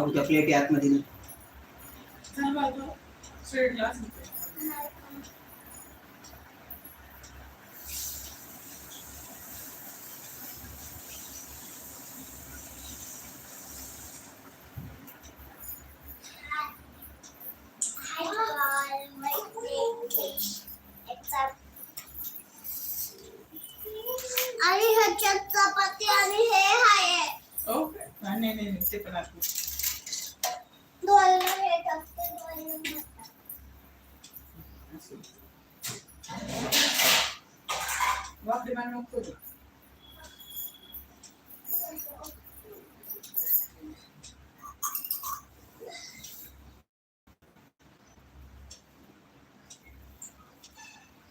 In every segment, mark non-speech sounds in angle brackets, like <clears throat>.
भाऊ त्या प्लेटी आतमध्ये नाही. झालं बा तो स्ट्रेट ग्लास आणि ह्याच्यात चपाती आणि हे आहे ओके नाही नाही नाही ते पण आत दोनला हे टाकते दोनला हे टाकते. वापरे मान नको करू.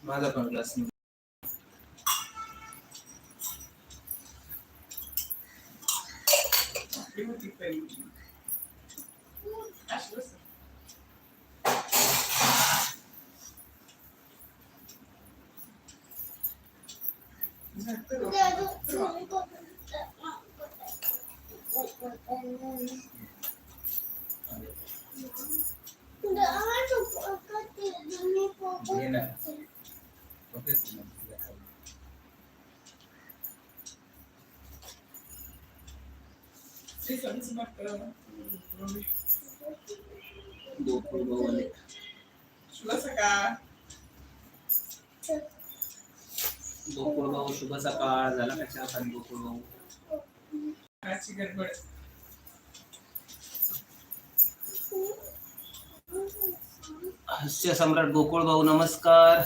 माझा पण ग्लास नाही. वापरे होती पहिली. अशी बस. झालं करू. दादू, करू. तुम्ही कोण- दादू, पकडते, तुम्ही घे ना. पकडते. श्री स्वामी समर्थ. गोकुळ भाऊ आले. शुभ सकाळ गोकुळ भाऊ शुभ सकाळ. झाला का आपण गोकुळ भाऊ गडबड हास्य सम्राट गोकुळ भाऊ नमस्कार.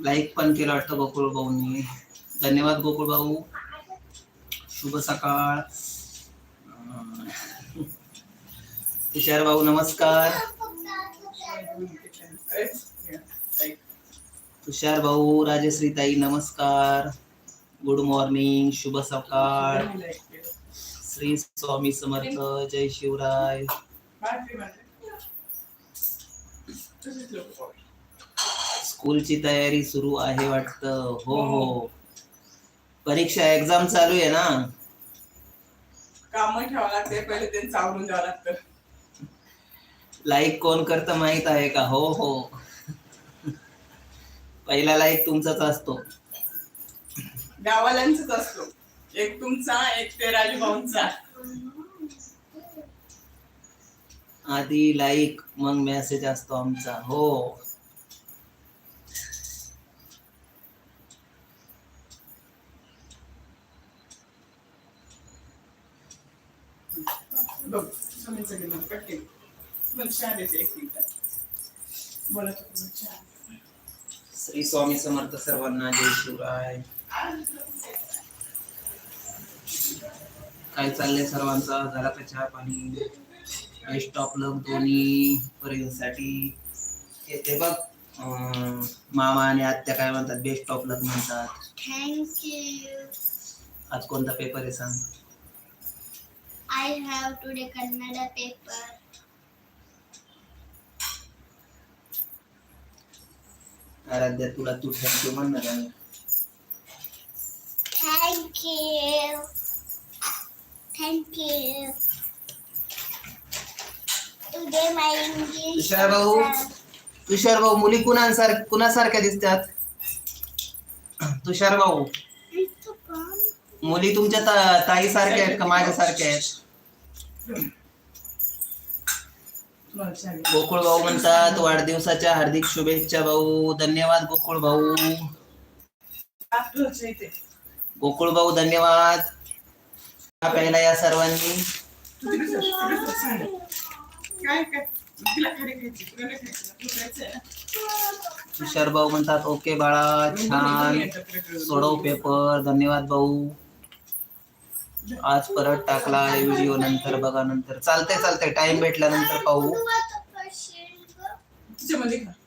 लाईक पण केलं वाटतं गोकुळ भाऊनी धन्यवाद गोकुळ भाऊ शुभ सकाळ. तुषार भाऊ नमस्कार. तुषार भाऊ राजश्री ताई नमस्कार. गुड मॉर्निंग शुभ सकाळ. श्री स्वामी समर्थ जय शिवराय. स्कूलची तयारी सुरू आहे वाटतं. हो हो. परीक्षा एक्झाम चालू आहे ना? काम ठेवावं लागते पहिले त्यांचं आवरून द्यावं लागतं. लाईक कोण करतं माहीत आहे का? हो हो. पहिला लाईक तुमचाच असतो. गावाल्यांचाच असतो. एक तुमचा एक ते राजूभाऊंचा. आधी लाईक मग मेसेज असतो आमचा. हो. बघ चहा देते एक मिनिटात बोलत होते मग चहा. श्री स्वामी समर्थ सर्वांना जय शिवराय. काय चाललंय सर्वांचा? झाला का चहा पाणी बेस्ट ऑफ लक दोन्ही पर्यंतसाठी. येते बघ अं, मामा आणि आत्या काय म्हणतात? बेस्ट ऑफ लक म्हणतात. आज कोणता पेपर आहे सांग? I have today Kannada paper. Aaradhya तुला तू थँक्यू म्हणणार आहे. Thank you. Thank you. Today my English. तुषार भाऊ तुषार भाऊ मुली कुणासार कुणासारख्या दिसतात तुषार भाऊ. मुली तुमच्या ता- ताईसारख्या आहेत का माझ्यासारख्या आहेत तुम्हाला चहा घे. गोकुळ भाऊ म्हणतात वाढदिवसाच्या हार्दिक शुभेच्छा भाऊ. धन्यवाद गोकुळ भाऊ. गोकुळ भाऊ धन्यवाद. प्यायला या सर्वांनी. तुषार भाऊ म्हणतात ओके बाळा छान. सोडव पेपर धन्यवाद भाऊ. आज परत टाकला व्हिडिओ नंतर बघा नंतर. चालतंय चालतंय. टाइम भेटल्यानंतर पाहू.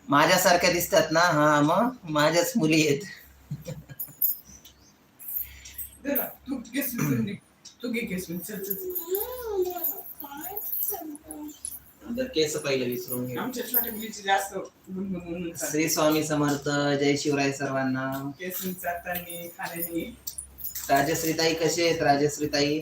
माझ्यासारख्या दिसतात ना? हा मग? माझ्याच मुली आहेत. केस पहिले विसरून घे. श्री स्वामी समर्थ जय शिवराय सर्वांना. केस राजश्रीताई कशी आहेत? राजश्रीताई?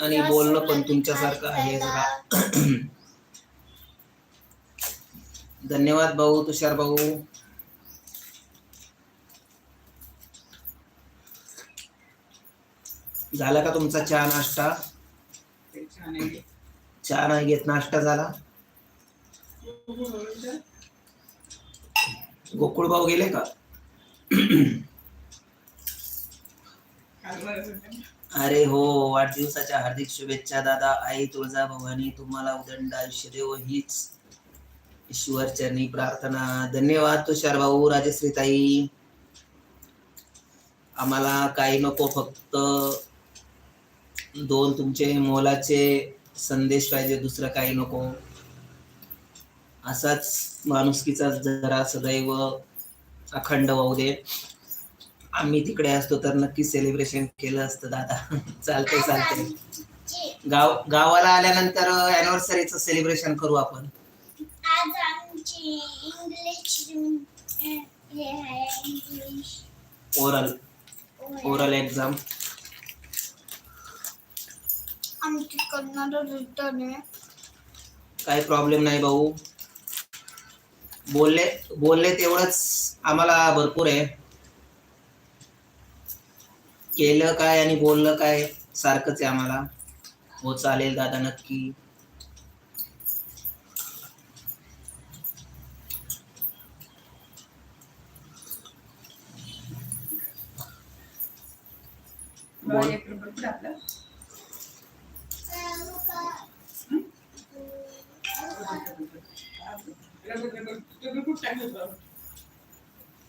आणि बोलणं पण तुमच्यासारखं आहे जरा <clears throat> धन्यवाद भाऊ तुषार भाऊ. झाला का तुमचा चहा नाश्ता? चहा नाही घेत. नाश्ता झाला? गोकुळ भाऊ गेले का? अरे हो वाढदिवसाच्या हार्दिक शुभेच्छा दादा. आई तुळजा भवानी तुम्हाला उदंड आयुष्य देव. हीच ईश्वर चरणी प्रार्थना. धन्यवाद तुषार भाऊ राजश्री ताई आम्हाला काही नको फक्त दोन तुमचे मोलाचे संदेश पाहिजे दुसरं काही नको. असाच माणुसकीचा जरा सदैव अखंड वाहू दे. आम्ही तिकडे असतो तर नक्की सेलिब्रेशन केलं असतं दादा. <laughs> चालतंय चालतंय. गाव गावाला आल्यानंतर अॅनिव्हर्सरीचं सेलिब्रेशन करू आपण. आज आमची इंग्लिश आहे इंग्लिश ओरल ओरल एक्झाम आमची कन्नड रिटर्न आहे. काही प्रॉब्लेम नाही भाऊ. बोलले बोलले तेवढंच आम्हाला भरपूर आहे. केलं काय आणि बोललं काय सारखंच आहे आम्हाला. हो चालेल दादा नक्की. बरं,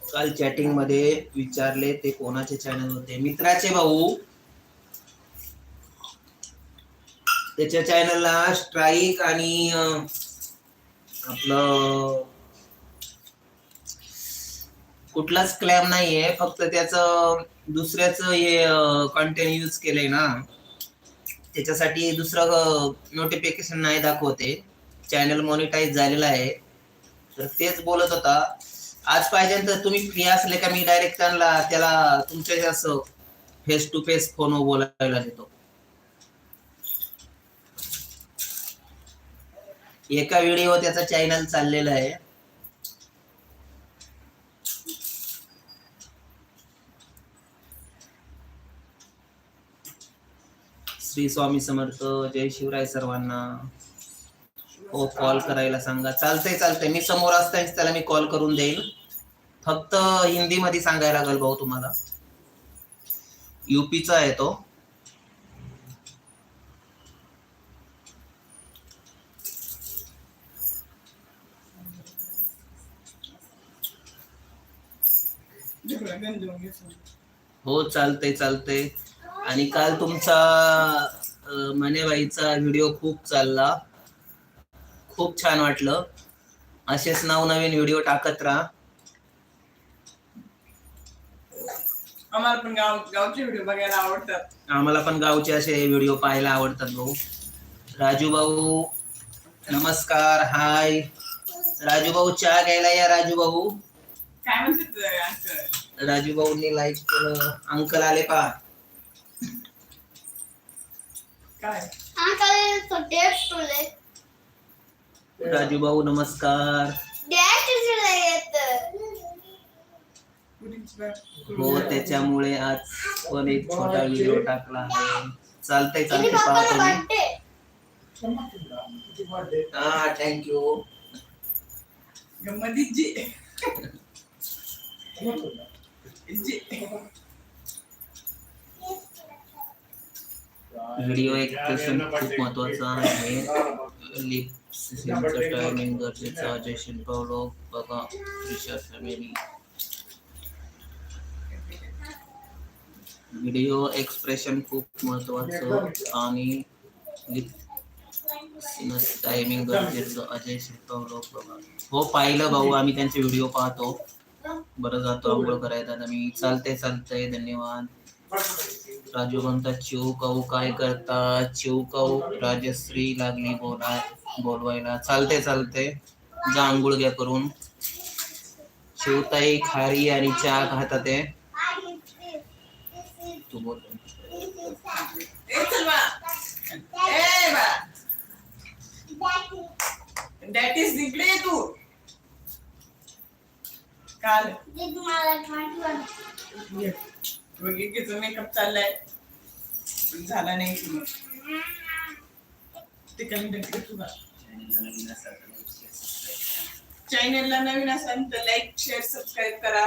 काल चॅटिंगमध्ये विचारले ते कोणाचे चॅनल होते? मित्राचे भाऊ. त्याच्या चॅनलला स्ट्राईक आणि आपलं कुठलाच क्लॅम नाहीये. फक्त त्याच दुसऱ्याच हे कंटेंट यूज केलंय ना. त्याच्यासाठी दुसरं नोटिफिकेशन नाही दाखवते. चॅनल मॉनिटाईज झालेला आहे. तर तेच बोलत होता. आज पाहिजे तर तुम्ही फ्री असले का मी डायरेक्ट त्यांना त्याला तुमच्या असं फेस टू फेस फोन बोलायला देतो. एका व्हिडिओ त्याचा चॅनल चाललेला आहे. श्री स्वामी समर्थ जय शिवराय सर्वांना. हो कॉल करायला सांगा. चालतंय चालतंय. मी समोर असतानाच त्याला मी कॉल करून देईल. फक्त हिंदी मध्ये सांगायला लागेल भाऊ तुम्हाला. युपीचा आहे तो. हो चालतंय चालतंय. आणि काल तुमचा मनेबाईचा व्हिडिओ खूप चालला. खूप छान वाटलं. असेच नवनवीन व्हिडिओ टाकत राहा. आम्हाला पण गाव गावचे व्हिडिओ बघायला आवडतात. आम्हाला पण गावचे असे व्हिडिओ पाहायला आवडतात भाऊ. राजू भाऊ नमस्कार हाय राजू भाऊ चहा घ्यायला या राजू भाऊ. काय म्हणतात असं राजू भाऊंनी लाईक केलं. अंकल आले पा काय? हा काय? टेस्ट तुले राजू भाऊ नमस्कार हो त्याच्यामुळे आज पण एक छोटा व्हिडिओ टाकला आहे. चालतंय चालतंय वाटते हा थँक्यू व्हिडिओ एक्सप्रेशन खूप महत्त्वाचा आहे. टायमिंग गरजेचं अजय शिल्पवलो बघा त्रिशा फॅमिली व्हिडिओ एक्सप्रेशन खूप महत्वाचं आणि टायमिंग गरजेचं अजय शिल्पवलो बघा हो पाहिलं भाऊ आम्ही त्यांचे व्हिडिओ पाहतो. बरं जातो आंघोळ करायला. आता मी चालते चालतंय. धन्यवाद. राजू म्हणतात चिऊ काऊ काय करता? चिऊ काऊ राजश्री लागली बोला बोलवायला. चालते चालते जा आंघोळ घ्या करून. शिवताई खारी आणि चहा खातात ते तू बोल. दॅट इज तू. काल. आठवण मेकअप चाललाय. पण झाला नाही. ते काही तुला. चॅनेलला नवीन असाल तर लाईक शेअर सबस्क्राईब करा.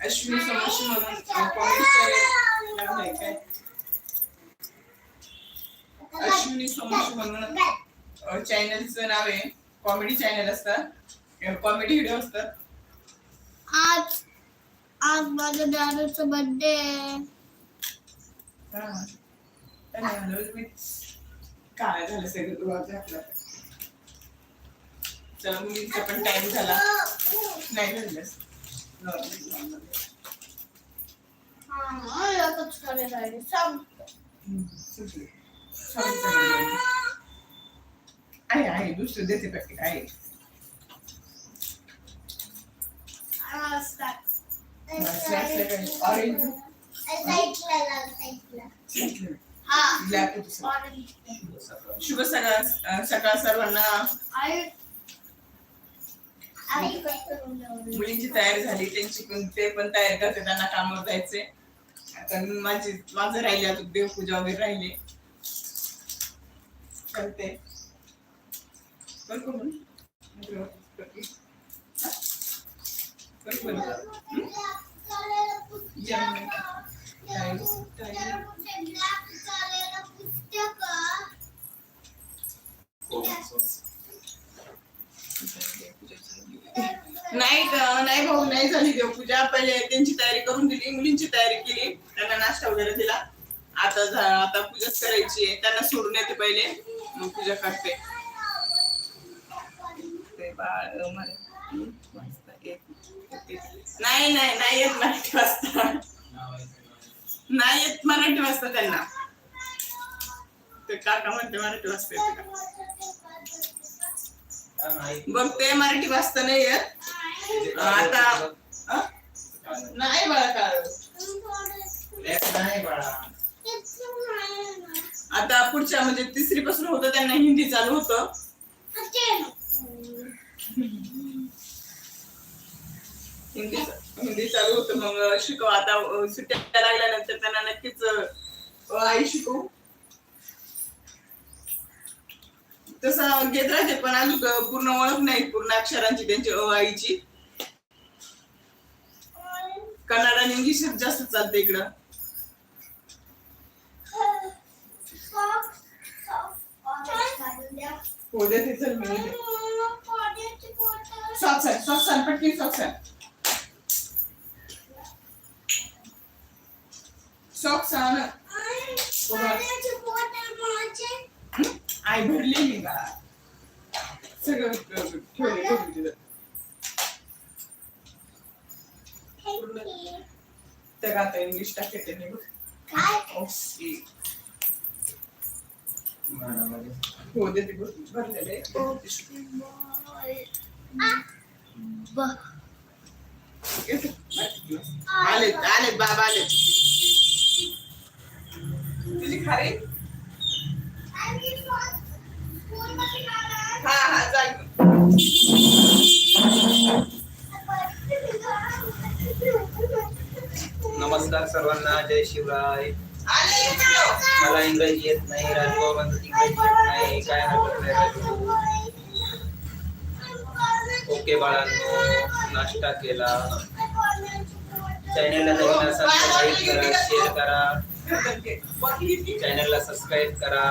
अश्विनी समोशी म्हणून कॉमेंट काय? अश्विनी समोशी म्हणून चॅनलचं नाव आहे. कॉमेडी चॅनल असतात कॉमेडी व्हिडिओ असतात आज माझ्या दादाचा बर्थडे काय झालं सगळं? तू आज आपला चला मुलींचा पण टाइम झाला. नाही झालं Normal, normal. हा एकच करायला आहे. सांग. हम्म, सुटली. Sorry, sorry. आहे आहे दुसरं देते पॅकेट आहे ऑरेंज शुभ सकाळ सकाळ सर्वांना. मुलींची तयारी झाली त्यांची पण ते पण तयारी करते त्यांना कामावर जायचे आता माझी माझं राहिले आता देवपूजा वगैरे राहिले. करते कर करून कर करून हं? नाही नाही भाऊ नाही झाली देवपूजा पहिले त्यांची तयारी करून दिली मुलींची तयारी केली त्यांना नाश्ता वगैरे दिला. आता आता पूजाच करायची आहे. त्यांना सोडून येते पहिले मग पूजा करते. ते बाळ अं, मला- हं, वाजता एक- एक- नाही नाही नाही येत मराठी वाजता नाही येत मराठी वाजता त्यांना. ते काका म्हणते मराठी वाजता येते का? बघ ते मराठी वाचता नाही येत. आता नाही बाळा काळ. आता पुढच्या म्हणजे तिसरी पासून होतं त्यांना हिंदी चालू होतं. हिंदी हिंदी चालू होतं. मग शिकव. आता सुट्ट्या लागल्यानंतर त्यांना नक्कीच आई शिकवू. तसं घेत राहते पण अजून पूर्ण ओळख नाही. पूर्ण अक्षरांची त्यांची अ आईची. कन्नड आणि इंग्लिश जास्त चालते इकडं. हो देते चल मी देते. सॉक्स आहे सॉक्स आण पटकन सॉक्स सॉक्स आण आई भरली मी का सगळं ठेवले त्या आता इंग्लिश टाकते त्यांनी बघ. ओके. हो देते बघ. भरलेले. आलेत आलेत बाबा आलेत. खारी हा हा नमस्कार सर्वांना जय शिवराय. मला इंग्रजी येत नाही राजभाऊ म्हणतात इंग्रजी येत नाही काय हरकत नाही ओके बाळांनो नाश्ता केला. चॅनलला नवीन असाल तर लाईक करा शेअर करा. चॅनलला सबस्क्राईब करा.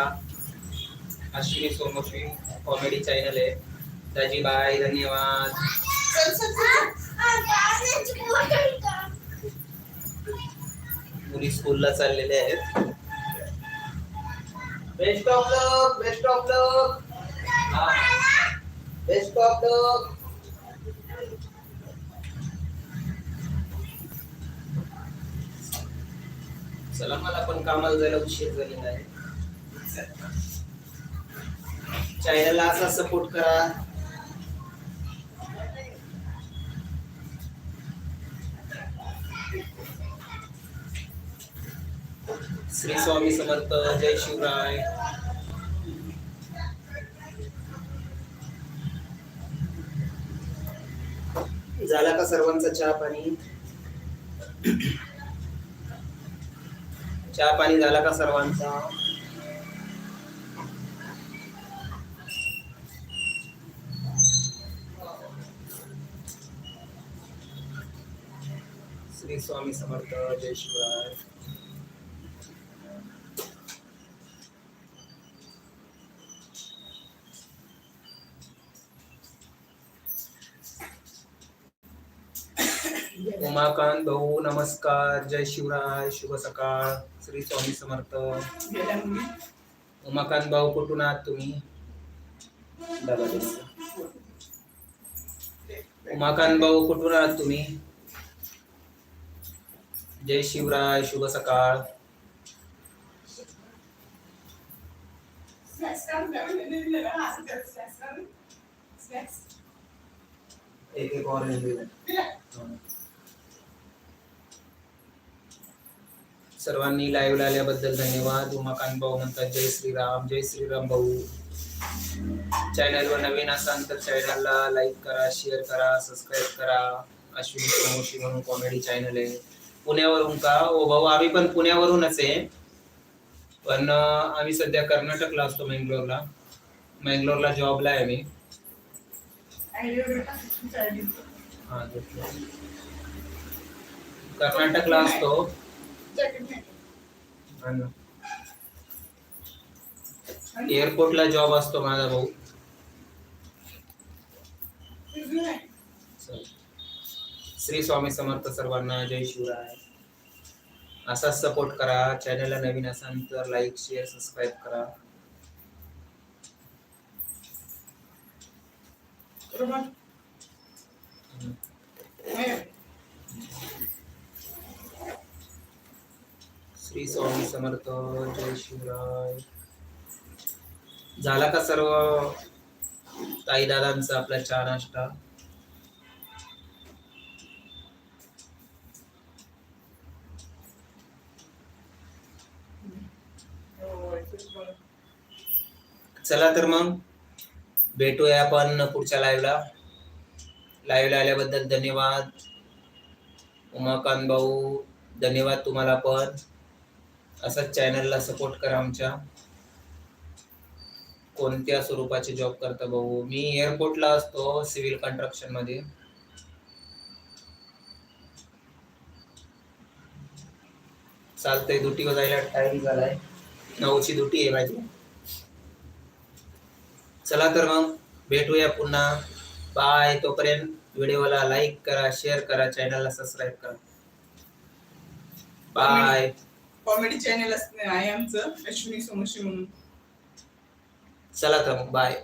अश्विनी सोमश्री कॉमेडी चॅनल आहे. दाजी बाय धन्यवाद. मुली स्कूलला चाललेले आहेत. Best of luck best of luck best of luck चला मला पण कामाला जायला उशीर झालेला आहे. चॅनलला असा सपोर्ट करा. श्री स्वामी समर्थ जय शिवराय. झाला का सर्वांचा चहा पाणी? चहा पाणी झाला का सर्वांचा? श्री स्वामी समर्थ जय शिवराय. उमाकांत भाऊ नमस्कार जय शिवराय शुभ सकाळ श्री स्वामी समर्थ. उमाकांत भाऊ कुठून आहात तुम्ही? उमाकांत भाऊ कुठून आहात तुम्ही? जय शिवराय शुभ सकाळ. एक एक और सर्वांनी लाईव्ह आल्याबद्दल धन्यवाद. उमाकांत भाऊ म्हणतात जय श्रीराम जय श्रीराम भाऊ. चॅनलवर नवीन असाल तर चॅनलला लाईक करा शेअर करा सबस्क्राईब करा. अश्विनी प्रमोशी म्हणून कॉमेडी चॅनल आहे. पुण्यावरून का? ओ भाऊ आम्ही पण पुण्यावरूनच आहे. पण आम्ही सध्या कर्नाटकला असतो मंगलोरला मंगलोरला जॉबला आहे मी कर्नाटकला असतो. एअरपोर्टला जॉब असतो माझा भाऊ. श्री स्वामी समर्थ सर्वांना जय शिवराय. असाच सपोर्ट करा. चॅनलला नवीन असाल तर लाईक शेअर सबस्क्राईब करा. श्री स्वामी समर्थ जय शिवराय. झाला का सर्व ताई दादांचा आपला चहा नाश्ता? चला तर मग भेटूया आपण पुढच्या लाईव्हला लाईव्हला आल्याबद्दल धन्यवाद. उमाकांत भाऊ धन्यवाद तुम्हाला पण. असंच चॅनलला सपोर्ट करा आमच्या. कोणत्या स्वरूपाचे जॉब करता भाऊ मी एअरपोर्टला असतो सिव्हिल कन्स्ट्रक्शनमध्ये. चालतंय दुटीवर जायला टाइम झालाय. नऊची दुटी आहे माझी. चला तर मग भेटूया पुन्हा. बाय तोपर्यंत व्हिडिओला लाईक करा शेअर करा चॅनलला सबस्क्राईब करा. बाय कॉमेडी चॅनल आहे आमचं अश्विनी सोमशी म्हणून. चला तर मग बाय